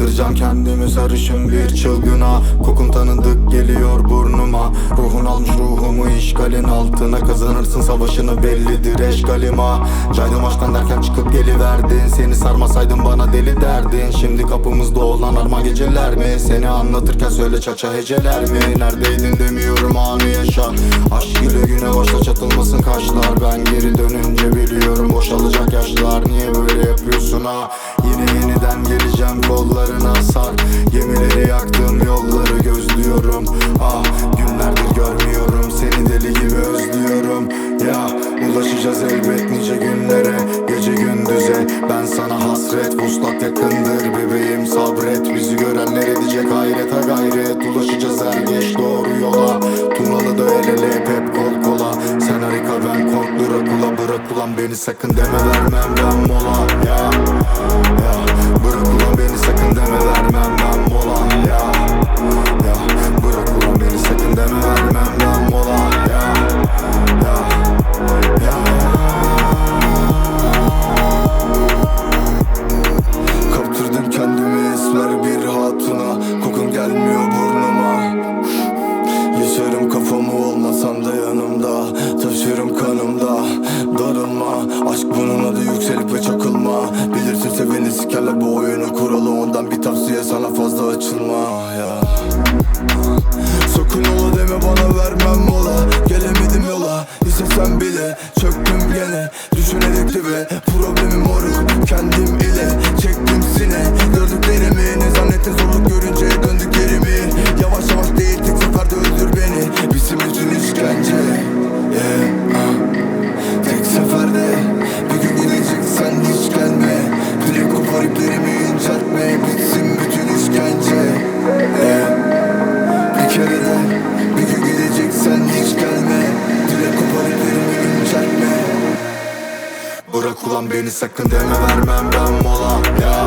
Kaptırdım kendimi sarışın bir çılgına. Kokun tanıdık geliyor burnuma. Ruhun almış ruhumu işgalin altına. Kazanırsın savaşını bellidir eşkalima Caydım aşktan derken çıkıp geliverdin. Seni sarmasaydım bana deli derdin. Şimdi kapımızda olan arma geceler mi? Seni anlatırken söyle çaça heceler mi? Neredeydin demiyorum anı yaşa. Aşk ile güne başla çatılmasın kaşlar. Ben geri dönünce biliyorum boşalacak yaşlar. Niye böyle yapıyorsun ha? Geleceğim kollarına sar. Gemileri yaktım yolları gözlüyorum. Ah günlerdir görmüyorum. Seni deli gibi özlüyorum. Ya ulaşacağız elbet nice günlere. Gece gündüze. Ben sana hasret Vuslat yakındır bebeğim. Sabret Bizi görenler edecek hayret ha gayret. Ulaşacağız er geç doğru yola Ulan beni sakın deme vermem ben mola. Ya ya. Bırak Seveni sikerler bu oyunu kuralı. Ondan bir tavsiye sana fazla açılma ya. Sakın ola deme bana vermem mola Gelemedim yola istesem bile Çöktüm gene. Düşünerek dibe Problemim moruk kendim ile Çektim sine gördüklerimi Ne zannettin zorluk görünce döndük ulan beni sakın deme vermem ben mola. Ya